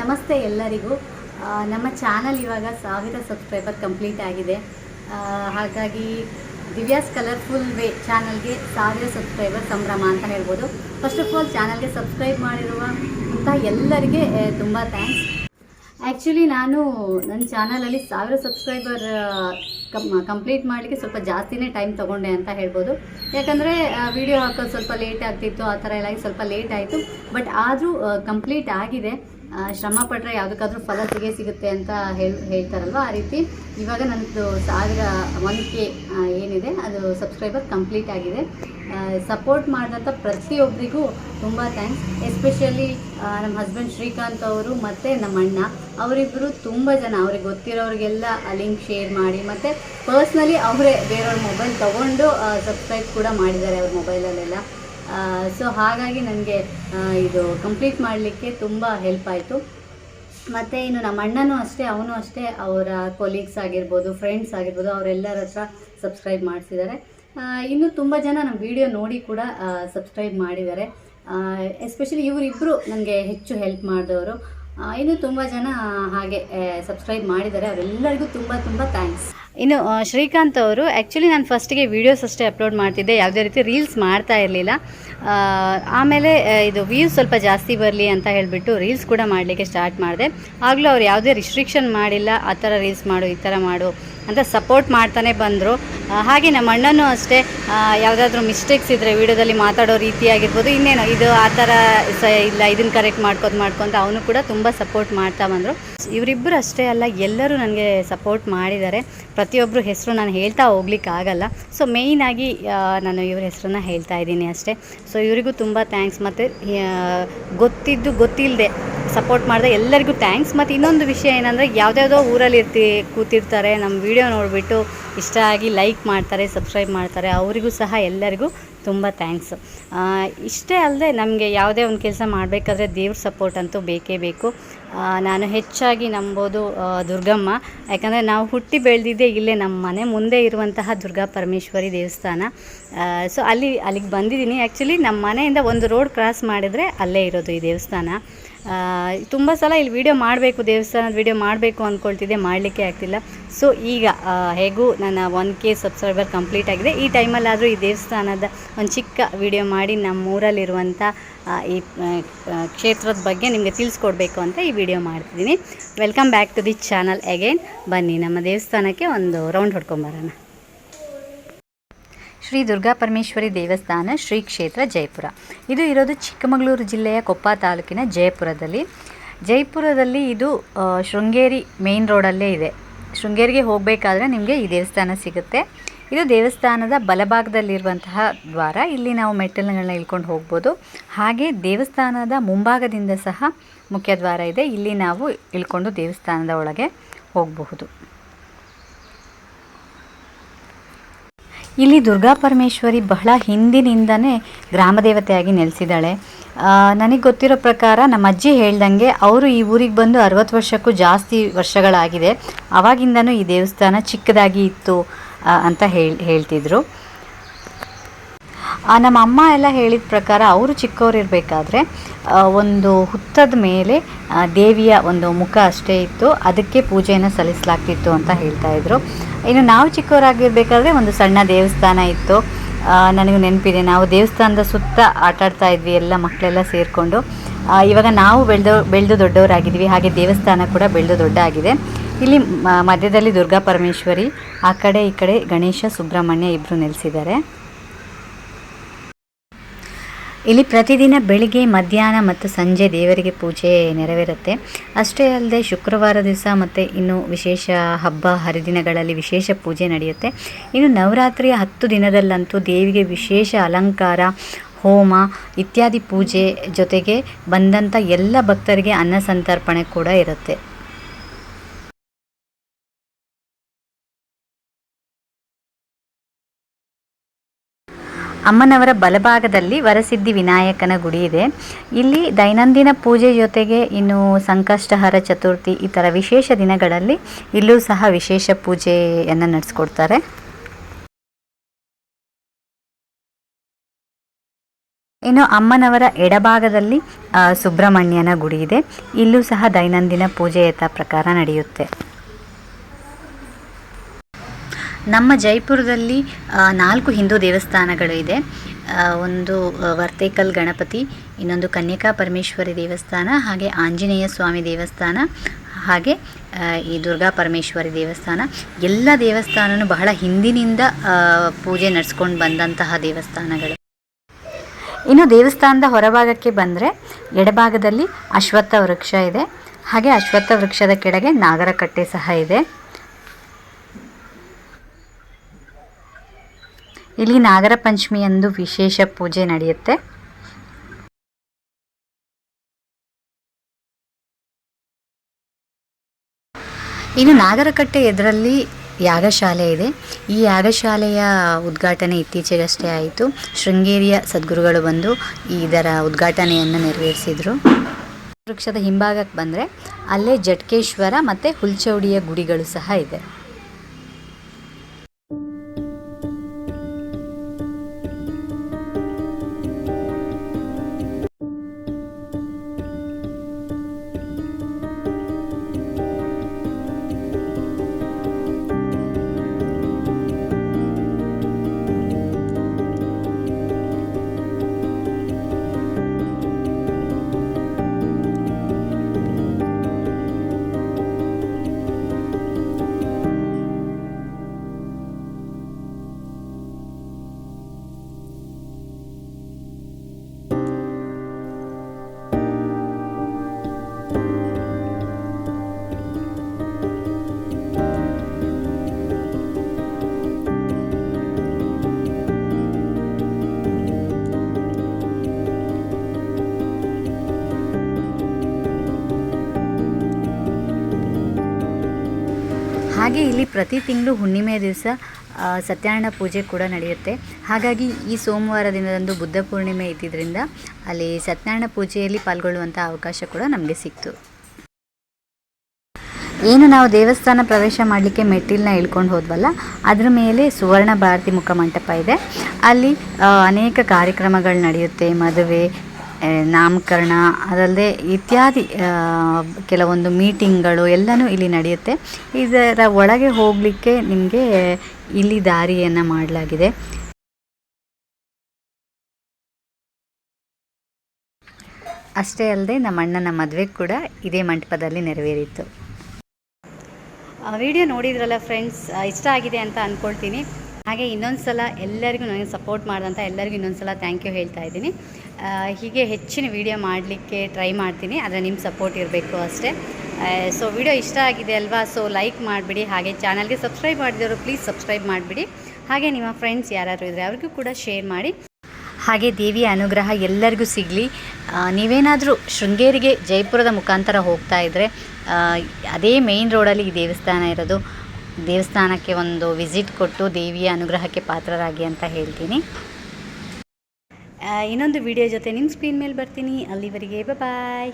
ನಮಸ್ತೆ ಎಲ್ಲರಿಗೂ. ನಮ್ಮ ಚಾನಲ್ ಇವಾಗ ಸಾವಿರ ಸಬ್ಸ್ಕ್ರೈಬರ್ ಕಂಪ್ಲೀಟ್ ಆಗಿದೆ. ಹಾಗಾಗಿ ದಿವ್ಯಾಸ್ ಕಲರ್ಫುಲ್ ವೇ ಚಾನಲ್ಗೆ ಸಾವಿರ ಸಬ್ಸ್ಕ್ರೈಬರ್ ಸಂಭ್ರಮ ಅಂತ ಹೇಳ್ಬೋದು. ಫಸ್ಟ್ ಆಫ್ ಆಲ್ ಚಾನಲ್ಗೆ ಸಬ್ಸ್ಕ್ರೈಬ್ ಮಾಡಿರುವ ಅಂತ ಎಲ್ಲರಿಗೆ ತುಂಬ ಥ್ಯಾಂಕ್ಸ್ ಆ್ಯಕ್ಚುಲಿ ನಾನು ನನ್ನ ಚಾನಲಲ್ಲಿ ಸಾವಿರ ಸಬ್ಸ್ಕ್ರೈಬರ್ ಕಂಪ್ಲೀಟ್ ಮಾಡಲಿಕ್ಕೆ ಸ್ವಲ್ಪ ಜಾಸ್ತಿನೇ ಟೈಮ್ ತೊಗೊಂಡೆ ಅಂತ ಹೇಳ್ಬೋದು. ಯಾಕಂದರೆ ವಿಡಿಯೋ ಹಾಕೋದು ಸ್ವಲ್ಪ ಲೇಟ್ ಆಗ್ತಿತ್ತು, ಆ ಥರ ಎಲ್ಲ ಸ್ವಲ್ಪ ಲೇಟ್ ಆಯಿತು. ಬಟ್ ಆದರೂ ಕಂಪ್ಲೀಟ್ ಆಗಿದೆ. ಶ್ರಮ ಪಟ್ಟರೆ ಯಾವುದಕ್ಕಾದ್ರೂ ಫಲ ಸಿಗೇ ಸಿಗುತ್ತೆ ಅಂತ ಹೇಳಿ, ಹೇಳ್ತಾರಲ್ವ? ಆ ರೀತಿ ಇವಾಗ ನನ್ನದು ಸಾವಿರ ಒನ್ ಕೆ ಏನಿದೆ, ಅದು ಸಬ್ಸ್ಕ್ರೈಬರ್ ಕಂಪ್ಲೀಟ್ ಆಗಿದೆ. ಸಪೋರ್ಟ್ ಮಾಡಿದಂಥ ಪ್ರತಿಯೊಬ್ಬರಿಗೂ ತುಂಬ ಥ್ಯಾಂಕ್ಸ್ ಎಸ್ಪೆಷಲಿ ನಮ್ಮ ಹಸ್ಬೆಂಡ್ ಶ್ರೀಕಾಂತ್ ಅವರು ಮತ್ತು ನಮ್ಮ ಅಣ್ಣ. ಅವರಿಬ್ಬರು ತುಂಬ ಜನ, ಅವ್ರಿಗೆ ಗೊತ್ತಿರೋರಿಗೆಲ್ಲ ಲಿಂಕ್ ಶೇರ್ ಮಾಡಿ, ಮತ್ತು ಪರ್ಸ್ನಲಿ ಅವರೇ ಬೇರೆಯವ್ರ ಮೊಬೈಲ್ ತೊಗೊಂಡು ಸಬ್ಸ್ಕ್ರೈಬ್ ಕೂಡ ಮಾಡಿದ್ದಾರೆ ಅವ್ರ ಮೊಬೈಲಲ್ಲೆಲ್ಲ ಸೊ ಹಾಗಾಗಿ ನನಗೆ ಇದು ಕಂಪ್ಲೀಟ್ ಮಾಡಲಿಕ್ಕೆ ತುಂಬ ಹೆಲ್ಪ್ ಆಯಿತು. ಮತ್ತು ಇನ್ನು ನಮ್ಮ ಅಣ್ಣನೂ ಅಷ್ಟೇ, ಅವನು ಅಷ್ಟೇ, ಅವರ ಕೊಲೀಗ್ಸ್ ಆಗಿರ್ಬೋದು ಫ್ರೆಂಡ್ಸ್ ಆಗಿರ್ಬೋದು, ಅವರೆಲ್ಲರ ಹತ್ರ ಸಬ್ಸ್ಕ್ರೈಬ್ ಮಾಡಿಸಿದ್ದಾರೆ. ಇನ್ನು ತುಂಬ ಜನ ನಮ್ಮ ವಿಡಿಯೋ ನೋಡಿ ಕೂಡ ಸಬ್ಸ್ಕ್ರೈಬ್ ಮಾಡಿದ್ದಾರೆ. ಎಸ್ಪೆಷಲಿ ಇವರಿಬ್ಬರು ನನಗೆ ಹೆಚ್ಚು ಹೆಲ್ಪ್ ಮಾಡಿದವರು. ಇನ್ನು ತುಂಬ ಜನ ಹಾಗೆ ಸಬ್ಸ್ಕ್ರೈಬ್ ಮಾಡಿದ್ದಾರೆ. ಅವರೆಲ್ಲರಿಗೂ ತುಂಬ ತುಂಬ ಥ್ಯಾಂಕ್ಸ್ ಇನ್ನು ಶ್ರೀಕಾಂತ್ ಅವರು ಆ್ಯಕ್ಚುಲಿ ನಾನು ಫಸ್ಟಿಗೆ ವೀಡಿಯೋಸ್ ಅಷ್ಟೇ ಅಪ್ಲೋಡ್ ಮಾಡ್ತಿದ್ದೆ. ಯಾವುದೇ ರೀತಿ ರೀಲ್ಸ್ ಮಾಡ್ತಾ ಇರಲಿಲ್ಲ. ಆಮೇಲೆ ಇದು ವ್ಯೂಸ್ ಸ್ವಲ್ಪ ಜಾಸ್ತಿ ಬರಲಿ ಅಂತ ಹೇಳಿಬಿಟ್ಟು ರೀಲ್ಸ್ ಕೂಡ ಮಾಡಲಿಕ್ಕೆ ಸ್ಟಾರ್ಟ್ ಮಾಡಿದೆ. ಆಗಲೂ ಅವ್ರು ಯಾವುದೇ ರಿಸ್ಟ್ರಿಕ್ಷನ್ ಮಾಡಿಲ್ಲ, ಆ ಥರ ರೀಲ್ಸ್ ಮಾಡು, ಈ ಥರ ಮಾಡು ಅಂತ ಸಪೋರ್ಟ್ ಮಾಡ್ತಾನೆ ಬಂದರು. ಹಾಗೆ ನಮ್ಮ ಅಣ್ಣನೂ ಅಷ್ಟೇ ಯಾವುದಾದ್ರೂ ಮಿಸ್ಟೇಕ್ಸ್ ಇದ್ದರೆ ವೀಡಿಯೋದಲ್ಲಿ ಮಾತಾಡೋ ರೀತಿ ಇನ್ನೇನು ಇದು ಆ ಥರ ಸ, ಇಲ್ಲ, ಇದನ್ನು ಕರೆಕ್ಟ್ ಮಾಡ್ಕೊತ ಮಾಡ್ಕೊತ ಅವನು ಕೂಡ ತುಂಬ ಸಪೋರ್ಟ್ ಮಾಡ್ತಾ ಬಂದರು. ಇವರಿಬ್ಬರು ಅಷ್ಟೇ ಅಲ್ಲ, ಎಲ್ಲರೂ ನನಗೆ ಸಪೋರ್ಟ್ ಮಾಡಿದ್ದಾರೆ. ಪ್ರತಿಯೊಬ್ಬರು ಹೆಸರು ನಾನು ಹೇಳ್ತಾ ಹೋಗ್ಲಿಕ್ಕೆ ಆಗಲ್ಲ ಸೊ ಮೇಯ್ನಾಗಿ ನಾನು ಇವ್ರ ಹೆಸರನ್ನ ಹೇಳ್ತಾ ಇದ್ದೀನಿ ಅಷ್ಟೇ. ಸೊ ಇವರಿಗೂ ತುಂಬ ಥ್ಯಾಂಕ್ಸ್ ಮತ್ತು ಗೊತ್ತಿದ್ದು ಗೊತ್ತಿಲ್ಲದೆ ಸಪೋರ್ಟ್ ಮಾಡಿದೆ ಎಲ್ಲರಿಗೂ ಥ್ಯಾಂಕ್ಸ್ ಮತ್ತು ಇನ್ನೊಂದು ವಿಷಯ ಏನಂದರೆ, ಯಾವುದ್ಯಾವುದೋ ಊರಲ್ಲಿ ಇರ್ತಿ, ಕೂತಿರ್ತಾರೆ ನಮ್ಮ ವಿಡಿಯೋ ನೋಡಿಬಿಟ್ಟು ಇಷ್ಟ ಆಗಿ ಲೈಕ್ ಮಾಡ್ತಾರೆ ಸಬ್ಸ್ಕ್ರೈಬ್ ಮಾಡ್ತಾರೆ, ಅವರಿಗೂ ಸಹ ಎಲ್ಲರಿಗೂ ತುಂಬ ಥ್ಯಾಂಕ್ಸ್ ಇಷ್ಟೇ ಅಲ್ಲದೆ ನಮಗೆ ಯಾವುದೇ ಒಂದು ಕೆಲಸ ಮಾಡಬೇಕಾದ್ರೆ ದೇವ್ರ ಸಪೋರ್ಟ್ ಅಂತೂ ಬೇಕೇ ಬೇಕು. ನಾನು ಹೆಚ್ಚಾಗಿ ನಂಬೋದು ದುರ್ಗಮ್ಮ. ಯಾಕಂದರೆ ನಾವು ಹುಟ್ಟಿ ಬೆಳೆದಿದ್ದೆ ಇಲ್ಲೇ ನಮ್ಮ ಮನೆ, ಮುಂದೆ ಇರುವಂತಹ ದುರ್ಗಾ ಪರಮೇಶ್ವರಿ ದೇವಸ್ಥಾನ. ಸೊ ಅಲ್ಲಿ, ಅಲ್ಲಿಗೆ ಬಂದಿದ್ದೀನಿ. ಆ್ಯಕ್ಚುಲಿ ನಮ್ಮ ಮನೆಯಿಂದ ಒಂದು ರೋಡ್ ಕ್ರಾಸ್ ಮಾಡಿದರೆ ಅಲ್ಲೇ ಇರೋದು ಈ ದೇವಸ್ಥಾನ. ತುಂಬ ಸಲ ಇಲ್ಲಿ ವೀಡಿಯೋ ಮಾಡಬೇಕು, ದೇವಸ್ಥಾನದ ವಿಡಿಯೋ ಮಾಡಬೇಕು ಅಂದ್ಕೊಳ್ತಿದ್ದೆ ಮಾಡಲಿಕ್ಕೆ ಆಗ್ತಿಲ್ಲ. ಸೊ ಈಗ ಹೇಗೂ ನನ್ನ ಒನ್ ಕೆ ಸಬ್ಸ್ಕ್ರೈಬರ್ ಕಂಪ್ಲೀಟ್ ಆಗಿದೆ. ಈ ಟೈಮಲ್ಲಾದರೂ ಈ ದೇವಸ್ಥಾನದ ಒಂದು ಚಿಕ್ಕ ವಿಡಿಯೋ ಮಾಡಿ ನಮ್ಮೂರಲ್ಲಿರುವಂಥ ಈ ಕ್ಷೇತ್ರದ ಬಗ್ಗೆ ನಿಮಗೆ ತಿಳಿಸ್ಕೊಡ್ಬೇಕು ಅಂತ ಈ ವಿಡಿಯೋ ಮಾಡ್ತಿದ್ದೀನಿ. Welcome back to the channel again ಬನ್ನಿ, ನಮ್ಮ ದೇವಸ್ಥಾನಕ್ಕೆ ಒಂದು ರೌಂಡ್ ಹೊಡ್ಕೊಂಬರೋಣ ಶ್ರೀ ದುರ್ಗಾ ಪರಮೇಶ್ವರಿ ದೇವಸ್ಥಾನ, ಶ್ರೀ ಕ್ಷೇತ್ರ ಜಯಪುರ. ಇದು ಇರೋದು ಚಿಕ್ಕಮಗಳೂರು ಜಿಲ್ಲೆಯ ಕೊಪ್ಪ ತಾಲೂಕಿನ ಜಯಪುರದಲ್ಲಿ. ಜಯಪುರದಲ್ಲಿ ಇದು ಶೃಂಗೇರಿ ಮೇನ್ ರೋಡಲ್ಲೇ ಇದೆ. ಶೃಂಗೇರಿಗೆ ಹೋಗಬೇಕಾದ್ರೆ ನಿಮಗೆ ಈ ದೇವಸ್ಥಾನ ಸಿಗುತ್ತೆ. ಇದು ದೇವಸ್ಥಾನದ ಬಲಭಾಗದಲ್ಲಿರುವಂತಹ ದ್ವಾರ. ಇಲ್ಲಿ ನಾವು ಮೆಟ್ಟಲುಗಳನ್ನ ಇಳ್ಕೊಂಡು ಹೋಗ್ಬೋದು. ಹಾಗೆ ದೇವಸ್ಥಾನದ ಮುಂಭಾಗದಿಂದ ಸಹ ಮುಖ್ಯ ದ್ವಾರ ಇದೆ. ಇಲ್ಲಿ ನಾವು ಇಳ್ಕೊಂಡು ದೇವಸ್ಥಾನದ ಒಳಗೆ ಹೋಗಬಹುದು. ಇಲ್ಲಿ ದುರ್ಗಾ ಪರಮೇಶ್ವರಿ ಬಹಳ ಹಿಂದಿನಿಂದನೇ ಗ್ರಾಮ ದೇವತೆಯಾಗಿ ನೆಲೆಸಿದ್ದಾಳೆ. ನನಗೆ ಗೊತ್ತಿರೋ ಪ್ರಕಾರ ನಮ್ಮ ಅಜ್ಜಿ ಹೇಳ್ದಂಗೆ ಅವರು ಈ ಊರಿಗೆ ಬಂದು ಅರವತ್ತು ವರ್ಷಕ್ಕೂ ಜಾಸ್ತಿ ವರ್ಷಗಳಾಗಿದೆ. ಆವಾಗಿಂದನೂ ಈ ದೇವಸ್ಥಾನ ಚಿಕ್ಕದಾಗಿ ಇತ್ತು ಅಂತ ಹೇಳಿ, ಹೇಳ್ತಿದ್ರು. ನಮ್ಮ ಅಮ್ಮ ಎಲ್ಲ ಹೇಳಿದ ಪ್ರಕಾರ ಅವರು ಚಿಕ್ಕವರಿರಬೇಕಾದ್ರೆ ಒಂದು ಹುತ್ತದ ಮೇಲೆ ದೇವಿಯ ಒಂದು ಮುಖ ಅಷ್ಟೇ ಇತ್ತು. ಅದಕ್ಕೆ ಪೂಜೆಯನ್ನು ಸಲ್ಲಿಸಲಾಗ್ತಿತ್ತು ಅಂತ ಹೇಳ್ತಾ ಇದ್ರು. ಇನ್ನು ನಾವು ಚಿಕ್ಕವರಾಗಿರ್ಬೇಕಾದ್ರೆ ಒಂದು ಸಣ್ಣ ದೇವಸ್ಥಾನ ಇತ್ತು. ನನಗೂ ನೆನಪಿದೆ, ನಾವು ದೇವಸ್ಥಾನದ ಸುತ್ತ ಆಟಾಡ್ತಾ ಇದ್ವಿ, ಎಲ್ಲ ಮಕ್ಕಳೆಲ್ಲ ಸೇರಿಕೊಂಡು. ಇವಾಗ ನಾವು ಬೆಳೆದು ಬೆಳೆದು ದೊಡ್ಡವರಾಗಿದ್ವಿ ಹಾಗೆ ದೇವಸ್ಥಾನ ಕೂಡ ಬೆಳೆದು ದೊಡ್ಡ ಆಗಿದೆ ಇಲ್ಲಿ ಮಧ್ಯದಲ್ಲಿ ದುರ್ಗಾ ಪರಮೇಶ್ವರಿ ಆ ಕಡೆ ಈ ಕಡೆ ಗಣೇಶ, ಸುಬ್ರಹ್ಮಣ್ಯ ಇಬ್ಬರು ನೆಲೆಸಿದ್ದಾರೆ. ಇಲ್ಲಿ ಪ್ರತಿದಿನ ಬೆಳಿಗ್ಗೆ, ಮಧ್ಯಾಹ್ನ ಮತ್ತು ಸಂಜೆ ದೇವರಿಗೆ ಪೂಜೆ ನೆರವೇರುತ್ತೆ. ಅಷ್ಟೇ ಅಲ್ಲದೆ ಶುಕ್ರವಾರ ದಿವಸ ಮತ್ತು ಇನ್ನು ವಿಶೇಷ ಹಬ್ಬ, ಹರಿದಿನಗಳಲ್ಲಿ ವಿಶೇಷ ಪೂಜೆ ನಡೆಯುತ್ತೆ. ಇನ್ನು ನವರಾತ್ರಿಯ ಹತ್ತು ದಿನದಲ್ಲಂತೂ ದೇವಿಗೆ ವಿಶೇಷ ಅಲಂಕಾರ, ಹೋಮ ಇತ್ಯಾದಿ ಪೂಜೆ ಜೊತೆಗೆ ಬಂದಂಥ ಎಲ್ಲ ಭಕ್ತರಿಗೆ ಅನ್ನ ಸಂತರ್ಪಣೆ ಕೂಡ ಇರುತ್ತೆ. ಅಮ್ಮನವರ ಬಲಭಾಗದಲ್ಲಿ ವರಸಿದ್ಧಿ ವಿನಾಯಕನ ಗುಡಿ ಇದೆ. ಇಲ್ಲಿ ದೈನಂದಿನ ಪೂಜೆ ಜೊತೆಗೆ ಇನ್ನು ಸಂಕಷ್ಟಹರ ಚತುರ್ಥಿ ಈ ಥರ ವಿಶೇಷ ದಿನಗಳಲ್ಲಿ ಇಲ್ಲೂ ಸಹ ವಿಶೇಷ ಪೂಜೆಯನ್ನು ನಡೆಸ್ಕೊಡ್ತಾರೆ. ಇನ್ನು ಅಮ್ಮನವರ ಎಡಭಾಗದಲ್ಲಿ ಸುಬ್ರಹ್ಮಣ್ಯನ ಗುಡಿ ಇದೆ. ಇಲ್ಲೂ ಸಹ ದೈನಂದಿನ ಪೂಜೆ ಯಥ ಪ್ರಕಾರ ನಡೆಯುತ್ತೆ. ನಮ್ಮ ಜೈಪುರದಲ್ಲಿ ನಾಲ್ಕು ಹಿಂದೂ ದೇವಸ್ಥಾನಗಳು ಇದೆ ಒಂದು ವರ್ತೇಕಲ್ ಗಣಪತಿ, ಇನ್ನೊಂದು ಕನ್ಯಕಾ ಪರಮೇಶ್ವರಿ ದೇವಸ್ಥಾನ, ಹಾಗೆ ಆಂಜನೇಯ ಸ್ವಾಮಿ ದೇವಸ್ಥಾನ, ಹಾಗೆ ಈ ದುರ್ಗಾ ಪರಮೇಶ್ವರಿ ದೇವಸ್ಥಾನ. ಎಲ್ಲ ದೇವಸ್ಥಾನನೂ ಬಹಳ ಹಿಂದಿನಿಂದ ಪೂಜೆ ನಡೆಸ್ಕೊಂಡು ಬಂದಂತಹ ದೇವಸ್ಥಾನಗಳು. ಇನ್ನು ದೇವಸ್ಥಾನದ ಹೊರಭಾಗಕ್ಕೆ ಬಂದರೆ, ಎಡಭಾಗದಲ್ಲಿ ಅಶ್ವತ್ಥ ವೃಕ್ಷ ಇದೆ. ಹಾಗೆ ಅಶ್ವತ್ಥ ವೃಕ್ಷದ ಕೆಳಗೆ ನಾಗರಕಟ್ಟೆ ಸಹ ಇದೆ. ಇಲ್ಲಿ ನಾಗರ ಪಂಚಮಿಯಂದು ವಿಶೇಷ ಪೂಜೆ ನಡೆಯುತ್ತೆ. ಇನ್ನು ನಾಗರಕಟ್ಟೆ ಎದುರಲ್ಲಿ ಯಾಗಶಾಲೆ ಇದೆ. ಈ ಯಾಗಶಾಲೆಯ ಉದ್ಘಾಟನೆ ಇತ್ತೀಚೆಗಷ್ಟೇ ಆಯಿತು. ಶೃಂಗೇರಿಯ ಸದ್ಗುರುಗಳು ಬಂದು ಇದರ ಉದ್ಘಾಟನೆಯನ್ನು ನೆರವೇರಿಸಿದರು. ವೃಕ್ಷದ ಹಿಂಭಾಗಕ್ಕೆ ಬಂದರೆ ಅಲ್ಲೇ ಜಟ್ಕೇಶ್ವರ ಮತ್ತು ಹುಲ್ಚೌಡಿಯ ಗುಡಿಗಳು ಸಹ ಇದೆ. ಹಾಗೆ ಇಲ್ಲಿ ಪ್ರತಿ ತಿಂಗಳು ಹುಣ್ಣಿಮೆ ದಿವಸ ಸತ್ಯನಾರಾಯಣ ಪೂಜೆ ಕೂಡ ನಡೆಯುತ್ತೆ. ಹಾಗಾಗಿ ಈ ಸೋಮವಾರ ದಿನದಂದು ಬುದ್ಧ ಪೂರ್ಣಿಮೆ ಇದ್ದಿದ್ದರಿಂದ ಅಲ್ಲಿ ಸತ್ಯನಾರಾಯಣ ಪೂಜೆಯಲ್ಲಿ ಪಾಲ್ಗೊಳ್ಳುವಂಥ ಅವಕಾಶ ಕೂಡ ನಮಗೆ ಸಿಕ್ತು. ಏನು ನಾವು ದೇವಸ್ಥಾನ ಪ್ರವೇಶ ಮಾಡಲಿಕ್ಕೆ ಮೆಟ್ಟಿಲನ್ನ ಇಳ್ಕೊಂಡು ಹೋದ್ವಲ್ಲ, ಅದ್ರ ಮೇಲೆ ಸುವರ್ಣ ಭಾರತಿ ಮುಖ ಮಂಟಪ ಇದೆ. ಅಲ್ಲಿ ಅನೇಕ ಕಾರ್ಯಕ್ರಮಗಳು ನಡೆಯುತ್ತೆ. ಮದುವೆ ನಾಮಕರಣ, ಅದಲ್ಲದೆ ಇತ್ಯಾದಿ ಕೆಲವೊಂದು ಮೀಟಿಂಗ್ಗಳು ಎಲ್ಲನೂ ಇಲ್ಲಿ ನಡೆಯುತ್ತೆ. ಇದರ ಒಳಗೆ ಹೋಗಲಿಕ್ಕೆ ನಿಮಗೆ ಇಲ್ಲಿ ದಾರಿಯನ್ನು ಮಾಡಲಾಗಿದೆ. ಅಷ್ಟೇ ಅಲ್ಲದೆ ನಮ್ಮ ಅಣ್ಣನ ಮದುವೆ ಕೂಡ ಇದೇ ಮಂಟಪದಲ್ಲಿ ನೆರವೇರಿತ್ತು. ವಿಡಿಯೋ ನೋಡಿದ್ರಲ್ಲ ಫ್ರೆಂಡ್ಸ್ ಇಷ್ಟ ಆಗಿದೆ ಅಂತ ಅಂದ್ಕೊಳ್ತೀನಿ ಹಾಗೆ ಇನ್ನೊಂದು ಸಲ ಎಲ್ಲರಿಗೂ ನನಗೆ ಸಪೋರ್ಟ್ ಮಾಡಿದಂಥ ಎಲ್ಲರಿಗೂ ಇನ್ನೊಂದು ಸಲ ಥ್ಯಾಂಕ್ ಯು ಹೇಳ್ತಾ ಇದ್ದೀನಿ. ಹೀಗೆ ಹೆಚ್ಚಿನ ವಿಡಿಯೋ ಮಾಡಲಿಕ್ಕೆ ಟ್ರೈ ಮಾಡ್ತೀನಿ, ಆದರೆ ನಿಮ್ಮ ಸಪೋರ್ಟ್ ಇರಬೇಕು ಅಷ್ಟೇ. ಸೊ ವಿಡಿಯೋ ಇಷ್ಟ ಆಗಿದೆ ಅಲ್ವಾ, ಸೊ ಲೈಕ್ ಮಾಡಿಬಿಡಿ, ಹಾಗೆ ಚಾನಲ್ಗೆ ಸಬ್ಸ್ಕ್ರೈಬ್ ಮಾಡಿದವರು ಪ್ಲೀಸ್ ಸಬ್ಸ್ಕ್ರೈಬ್ ಮಾಡಿಬಿಡಿ. ಹಾಗೆ ನಿಮ್ಮ ಫ್ರೆಂಡ್ಸ್ ಯಾರಾದರೂ ಇದ್ದರೆ ಅವ್ರಿಗೂ ಕೂಡ ಶೇರ್ ಮಾಡಿ. ಹಾಗೆ ದೇವಿಯ ಅನುಗ್ರಹ ಎಲ್ಲರಿಗೂ ಸಿಗಲಿ. ನೀವೇನಾದರೂ ಶೃಂಗೇರಿಗೆ ಜೈಪುರದ ಮುಖಾಂತರ ಹೋಗ್ತಾ ಇದ್ದರೆ ಅದೇ ಮೇಯ್ನ್ ರೋಡಲ್ಲಿ ಈ ದೇವಸ್ಥಾನ ಇರೋದು ದೇವಸ್ಥಾನಕ್ಕೆ ಒಂದು ವಿಸಿಟ್ ಕೊಟ್ಟು ದೇವಿಯ ಅನುಗ್ರಹಕ್ಕೆ ಪಾತ್ರರಾಗಿ ಅಂತ ಹೇಳ್ತೀನಿ. ಇನ್ನೊಂದು ವಿಡಿಯೋ ಜೊತೆ ನಿಮ್ಮ ಸ್ಕ್ರೀನ್ ಮೇಲೆ ಬರ್ತೀನಿ. ಅಲ್ಲಿವರೆಗೆ ಬಾಯ್